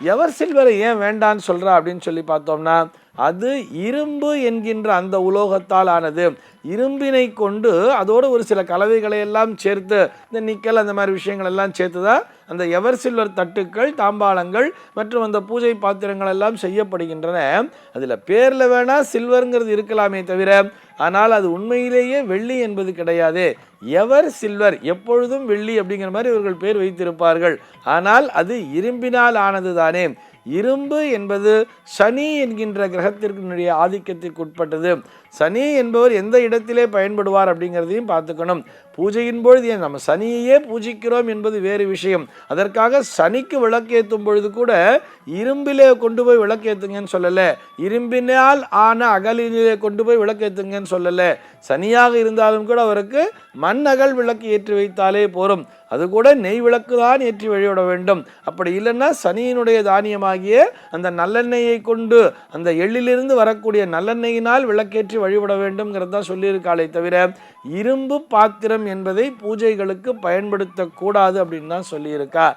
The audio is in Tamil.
எவர் சில்வரை ஏன் வேண்டான்னு சொல்றா அப்படின்னு சொல்லி பார்த்தோம்னா அது இரும்பு என்கின்ற அந்த உலோகத்தால் ஆனது இரும்பினை கொண்டு அதோடு ஒரு சில கலவைகளை எல்லாம் சேர்த்து இந்த நிக்கல் அந்த மாதிரி விஷயங்கள் எல்லாம் சேர்த்து தான் அந்த எவர் சில்வர் தட்டுக்கள் தாம்பாளங்கள் மற்றும் அந்த பூஜை பாத்திரங்கள் எல்லாம் செய்யப்படுகின்றன. அதில் பேரில் வேணால் சில்வருங்கிறது இருக்கலாமே தவிர ஆனால் அது உண்மையிலேயே வெள்ளி என்பது கிடையாது. எவர் சில்வர் எப்பொழுதும் வெள்ளி அப்படிங்கிற மாதிரி இவர்கள் பேர் வைத்திருப்பார்கள். ஆனால் அது இரும்பினால் ஆனது தானே இரும்பு என்பது சனி என்கின்ற கிரகத்திற்குடைய ஆதிக்கத்திற்கு உட்பட்டது. சனி என்பவர் எந்த இடத்திலே பயன்படுவார் அப்படிங்கிறதையும் பார்த்துக்கணும். பூஜையின் பொழுது ஏன்? நம்ம சனியையே பூஜிக்கிறோம் என்பது வேறு விஷயம். அதற்காக சனிக்கு விளக்கேற்றும் பொழுது கூட இரும்பிலே கொண்டு போய் விளக்கேத்துங்கன்னு சொல்லலை. இரும்பினால் ஆன அகலிலே கொண்டு போய் விளக்கேற்றுங்கன்னு சொல்லலை. சனியாக இருந்தாலும் கூட அவருக்கு மண் அகல் விளக்கு ஏற்றி வைத்தாலே போரும். அது கூட நெய் விளக்கு தான் ஏற்றி வழிவிட வேண்டும். அப்படி இல்லைன்னா சனியினுடைய தானியமாக ஆகிய அந்த நல்லெண்ணெயை கொண்டு அந்த எள்ளிலிருந்து வரக்கூடிய நல்லெண்ணெயினால் விளக்கேற்றி வழிபட வேண்டும்ங்கிறது தான் சொல்லியிருக்காளே தவிர இரும்பு பாத்திரம் என்பதை பூஜைகளுக்கு பயன்படுத்தக்கூடாது அப்படின்னு தான் சொல்லியிருக்கா.